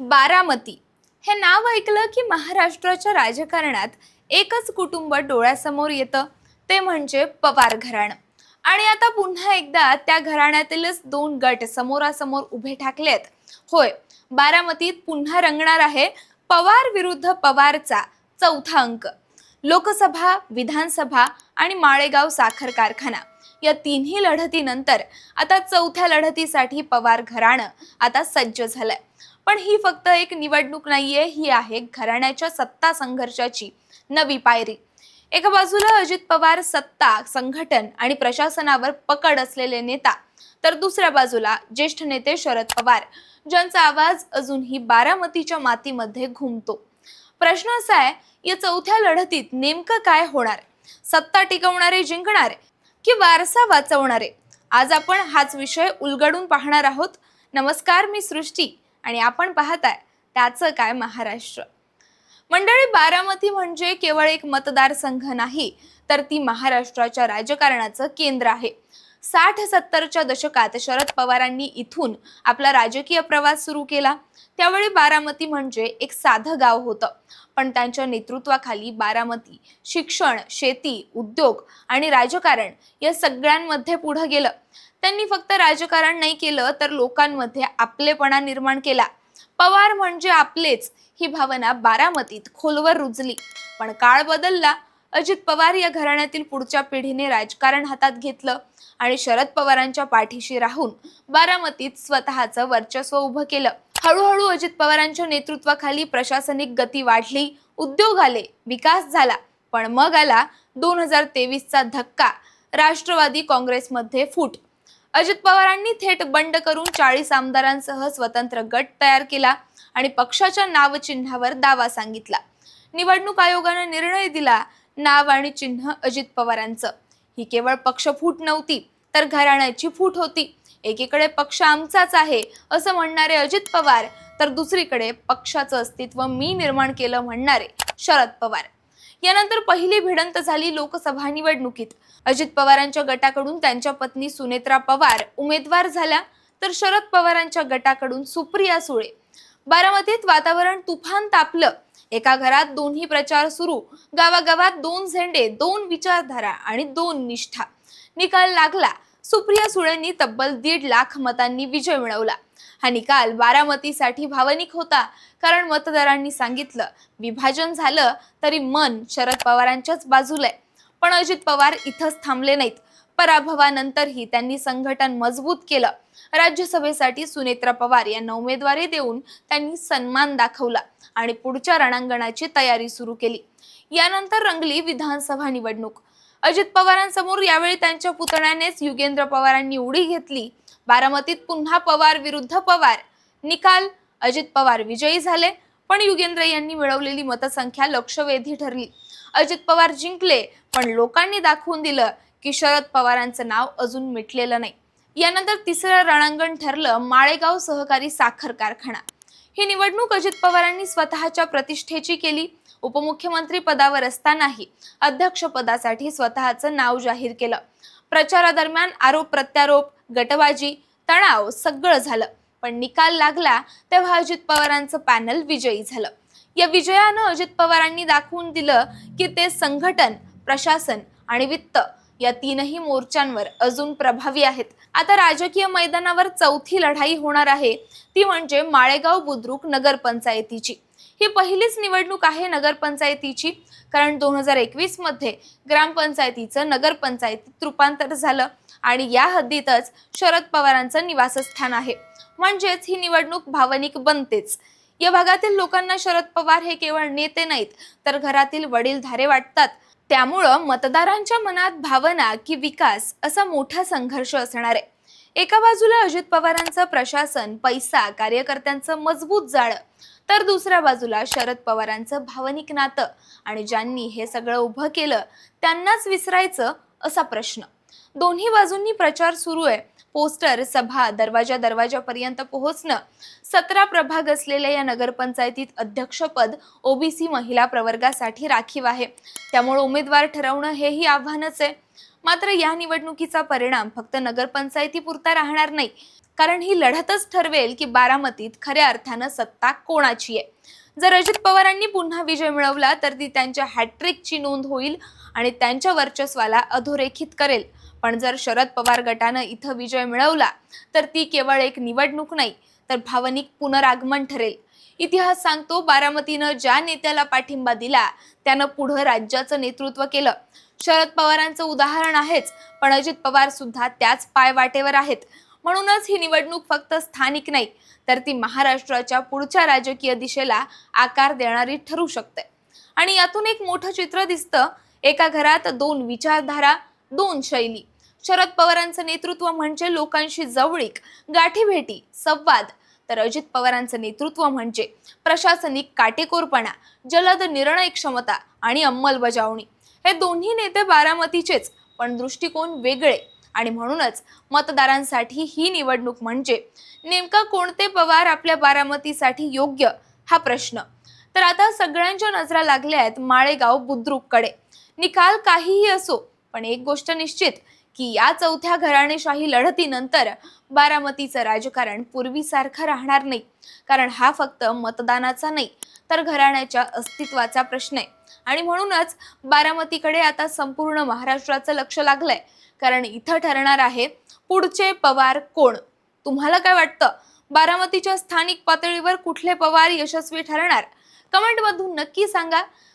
बारामती. हे नाव ऐकलं की महाराष्ट्राच्या राजकारणात एकच कुटुंब डोळ्यासमोर येतं ते म्हणजे पवार घराणं. आणि आता पुन्हा एकदा त्या घराण्यातीलच दोन गट समोरासमोर उभे ठाकलेत. होय बारामतीत पुन्हा रंगणार आहे पवार विरुद्ध पवारचा चौथा अंक. लोकसभा विधानसभा आणि माळेगाव साखर कारखाना. या तिन्ही लढतीनंतर आता चौथ्या लढतीसाठी पवार घराणं आता सज्ज झालंय. पण ही फक्त एक निवडणूक नाहीये ही आहे घराण्याच्या सत्ता संघर्षाची नवी पायरी. एका बाजूला अजित पवार सत्ता संघटन आणि प्रशासनावर पकड असलेले नेता तर दुसऱ्या बाजूला ज्येष्ठ नेते शरद पवार ज्यांचा आवाज अजूनही बारामतीच्या मातीमध्ये घुमतो. प्रश्न असा आहे या चौथ्या लढतीत नेमकं काय होणार? सत्ता टिकवणारे जिंकणार? की वारसा वाचवणारे. आज आपण हाच विषय उलगडून पाहणार आहोत. नमस्कार मी सृष्टी आणि आपण पाहताय त्याचं काय महाराष्ट्र. मंडळी बारामती म्हणजे केवळ एक मतदारसंघ नाही तर ती महाराष्ट्राच्या राजकारणाचं केंद्र आहे. साठ सत्तरच्या दशकात शरद पवारांनी इथून आपला राजकीय प्रवास सुरू केला. त्यावेळी बारामती म्हणजे एक साधं गाव होतं. पण त्यांच्या नेतृत्वाखाली बारामती शिक्षण शेती उद्योग आणि राजकारण या सगळ्यांमध्ये पुढं गेलं. त्यांनी फक्त राजकारण नाही केलं तर लोकांमध्ये आपलेपणा निर्माण केला. पवार म्हणजे आपलेच ही भावना बारामतीत खोलवर रुजली. पण काळ बदलला अजित पवार या घराण्यातील पुढच्या पिढीने राजकारण हातात घेतलं आणि शरद पवारांच्या पाठीशी राहून बारामतीत स्वतःचं वर्चस्व उभं केलं. हळूहळू अजित पवारांच्या नेतृत्वाखाली प्रशासनिक गती वाढली उद्योग आले विकास झाला पण मग आला दोन हजार तेवीसचा धक्का राष्ट्रवादी काँग्रेसमध्ये फूट. अजित पवारांनी थेट बंड करून चाळीस आमदारांसह स्वतंत्र गट तयार केला आणि पक्षाच्या नावचिन्हावर दावा सांगितला. निवडणूक आयोगानं निर्णय दिला नाव आणि चिन्ह अजित पवारांचं. ही केवळ पक्षफूट नव्हती तर घराण्याची फूट होती. एकीकडे पक्ष आमचाच आहे असं म्हणणारे अजित पवार तर दुसरीकडे पक्षाचं अस्तित्व मी निर्माण केलं म्हणणारे शरद पवार. यानंतर पहिली भिडंत झाली लोकसभा निवडणुकीत. अजित पवारांच्या गटाकडून त्यांच्या पत्नी सुनेत्रा पवार उमेदवार झाल्या तर शरद पवारांच्या गटाकडून सुप्रिया सुळे. बारामतीत वातावरण तुफान तापलं एका घरात दोन्ही प्रचार सुरू. गावागावात दोन झेंडे दोन विचारधारा आणि दोन निष्ठा. निकाल लागला. सुप्रिया सुळेंनी तब्बल दीड लाख मतांनी विजय मिळवला. हा निकाल बारामतीसाठी भावनिक होता कारण मतदारांनी सांगितलं विभाजन झालं तरी मन शरद पवारांच्याच बाजूला आहे. पण अजित पवार इथंच थांबले नाहीत. पराभवानंतरही त्यांनी संघटन मजबूत केलं. राज्यसभेसाठी सुनेत्रा पवार यांना उमेदवारी देऊन त्यांनी सन्मान दाखवला आणि पुढच्या रणांगणाची तयारी सुरू केली. यानंतर रंगली विधानसभा निवडणूक. अजित पवारांसमोर यावेळी त्यांच्या पुतण्यानेच युगेंद्र पवारांनी उडी घेतली. बारामतीत पुन्हा पवार विरुद्ध पवार. निकाल अजित पवार विजयी झाले पण युगेंद्र यांनी मिळवलेली मतसंख्या लक्षवेधी ठरली. अजित पवार जिंकले पण लोकांनी दाखवून दिलं की शरद पवारांचं नाव अजून मिटलेलं नाही. यानंतर तिसरं रणांगण ठरलं माळेगाव सहकारी साखर कारखाना. ही निवडणूक अजित पवारांनी स्वतःच्या प्रतिष्ठेची केली. उपमुख्यमंत्री पदावर असतानाही अध्यक्षपदासाठी स्वतःचं नाव जाहीर केलं. प्रचारादरम्यान आरोप प्रत्यारोप गटबाजी तणाव सगळं झालं. पण निकाल लागला तेव्हा अजित पवारांचं पॅनल विजयी झालं. या विजयानं अजित पवारांनी दाखवून दिलं की ते संघटन प्रशासन आणि वित्त या तीनही मोर्चांवर अजून प्रभावी आहेत. आता राजकीय मैदानावर चौथी लढाई होणार आहे. ती म्हणजे माळेगाव बुद्रुक नगरपंचायतीची. ही पहिलीच निवडणूक आहे नगरपंचायतीची. कारण दोन हजार एकवीसमध्ये ग्रामपंचायतीचं नगरपंचायतीत रूपांतर झालं. आणि या हद्दीतच शरद पवारांचं निवासस्थान आहे. म्हणजेच ही निवडणूक भावनिक बनतेच. या भागातील लोकांना शरद पवार हे केवळ नेते नाहीत तर घरातील वडीलधारे वाटतात. त्यामुळं मतदारांच्या मनात भावना की विकास असा मोठा संघर्ष असणार आहे. एका बाजूला अजित पवारांचं प्रशासन पैसा कार्यकर्त्यांचं मजबूत जाळं तर दुसऱ्या बाजूला शरद पवारांचं भावनिक नातं. आणि ज्यांनी हे सगळं उभं केलं त्यांनाच विसरायचं असा प्रश्न. दोन्ही बाजूंनी प्रचार सुरू आहे. पोस्टर सभा दरवाजा दरवाजापर्यंत पोहोचणं. सतरा प्रभाग असलेल्या या नगरपंचायतीत अध्यक्षपद ओबीसी महिला प्रवर्गासाठी राखीव आहे. त्यामुळे उमेदवार ठरवणं हेही आव्हानच आहे. मात्र या निवडणुकीचा परिणाम फक्त नगरपंचायतीपुरता राहणार नाही. कारण ही लढतच ठरवेल की बारामतीत खऱ्या अर्थानं सत्ता कोणाची आहे. जर अजित पवारांनी पुन्हा विजय मिळवला तर ती त्यांच्या हॅट्रिकची नोंद होईल आणि त्यांच्या वर्चस्वाला अधोरेखित करेल. पण जर शरद पवार गटानं इथं विजय मिळवला तर ती केवळ एक निवडणूक नाही तर भावनिक पुनरागमन ठरेल. इतिहास सांगतो बारामतीनं ज्या नेत्याला पाठिंबा दिला त्यानं पुढं राज्याचं नेतृत्व केलं. शरद पवारांचं उदाहरण आहेच पण अजित पवार सुद्धा त्याच पायवाटेवर आहेत. म्हणूनच ही निवडणूक फक्त स्थानिक नाही तर ती महाराष्ट्राच्या पुढच्या राजकीय दिशेला आकार देणारी ठरू शकते. आणि यातून एक मोठं चित्र दिसतं एका घरात दोन विचारधारा दोन शैली. शरद पवारांचं नेतृत्व म्हणजे लोकांशी जवळीक गाठीभेटी संवाद. तर अजित पवारांचं नेतृत्व म्हणजे प्रशासनिक काटेकोरपणा जलद निर्णय क्षमता आणि अंमलबजावणी. हे दोन्ही नेते बारामतीचेच पण दृष्टिकोन वेगळे. आणि म्हणूनच मतदारांसाठी ही निवडणूक म्हणजे नेमका कोणते पवार आपल्या बारामतीसाठी योग्य? हा प्रश्न. तर आता सगळ्यांच्या नजरा लागल्या आहेत माळेगाव बुद्रुककडे. निकाल काहीही असो पण एक गोष्ट निश्चित की या चौथ्या घराणेशाही लढतीनंतर बारामतीचं राजकारण पूर्वीसारखं राहणार नाही. कारण हा फक्त मतदानाचा नाही तर घराण्याच्या अस्तित्वाचा प्रश्न आहे. आणि म्हणूनच बारामतीकडे आता संपूर्ण महाराष्ट्राचं लक्ष लागलंय. कारण इथं ठरणार आहे पुढचे पवार कोण? तुम्हाला काय वाटतं? बारामतीच्या स्थानिक पातळीवर कुठले पवार यशस्वी ठरणार? कमेंटमधून नक्की सांगा.